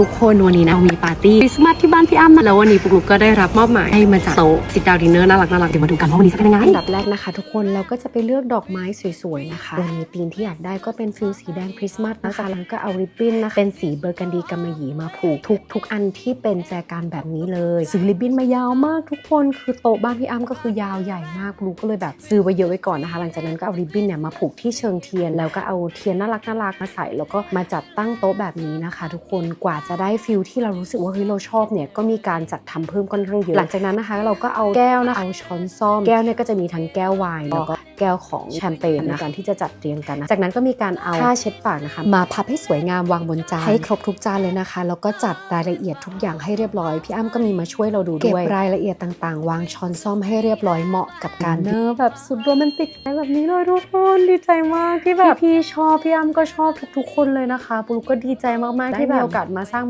ทุกคนวันนี้นะมีปาร์ตี้คริสต์มาสที่บ้านพี่อ้ำนะแล้ววันนี้ปุ๊กลุกก็ได้รับมอบหมายให้มาจัดโต๊ะสิดาวดินเนอร์น่ารักน่ารักเดี๋ยวมาดูกันว่าวันนี้จะเป็นยังไงอันดับแรกนะคะ ทุกคนเราก็จะไปเลือกดอกไม้สวยๆนะคะวันนี้ธีมที่อยากได้ก็เป็นฟิลสีแดงคริสต์มาสนะคะแล้วก็เอาริบบิ้นนะคะเป็นสีเบอร์กันดีกำมะหยี่มาผูกทุกทุกอันที่เป็นแจกันแบบนี้เลยซื้อริบบิ้นมายาวมากทุกคนคือโต๊ะบ้านพี่อ้ำก็คือยาวใหญ่มากปุ๊กลุกก็เลยแบบซื้อไว้เยอะไว้ก่อนนะคะ หลังจากนั้นก็เอาริบบิ้นเนี่ยมาผูกที่เชิงเทียน แล้วก็เอาเทียนน่ารักน่ารักมาใส่แล้วก็มาจัดตั้งโต๊ะแบบนี้นะคะ ทุกคนกว่าจะได้ฟิลที่เรารู้สึกว่าเฮ้ยเราชอบเนี่ยก็มีการจัดทำเพิ่มค่อนข้างเยอะหลังจากนั้นนะคะ เราก็เอาแก้วนะคะเอาช้อนซ่อมแก้วเนี่ยก็จะมีทั้งแก้วไวน์แล้วก็ แก้วของแชมเปญในการที่จะจัดเรียงกันนะจากนั้นก็มีการเอาผ้าเช็ดปากนะคะ มาพับให้สวยงามวางบนจานให้ครบทุกจานเลยนะคะ แล้วก็จัดรายละเอียดทุกอย่างให้เรียบร้อย พี่อ้ำก็มีมาช่วยเราดูด้วย เก็บรายละเอียดต่างๆ วางช้อนซ่อมให้เรียบร้อยเหมาะกับการเนอแบบสุดโรแมนติกแบบนี้เลยทุกคนดีใจมากที่แบบพี่ชอบพี่อ้ำก็ชอบทุกๆคนเลยนะคะปุ๊กก็ดีใจมากๆที่แบบมีโอกาสมาสร้าง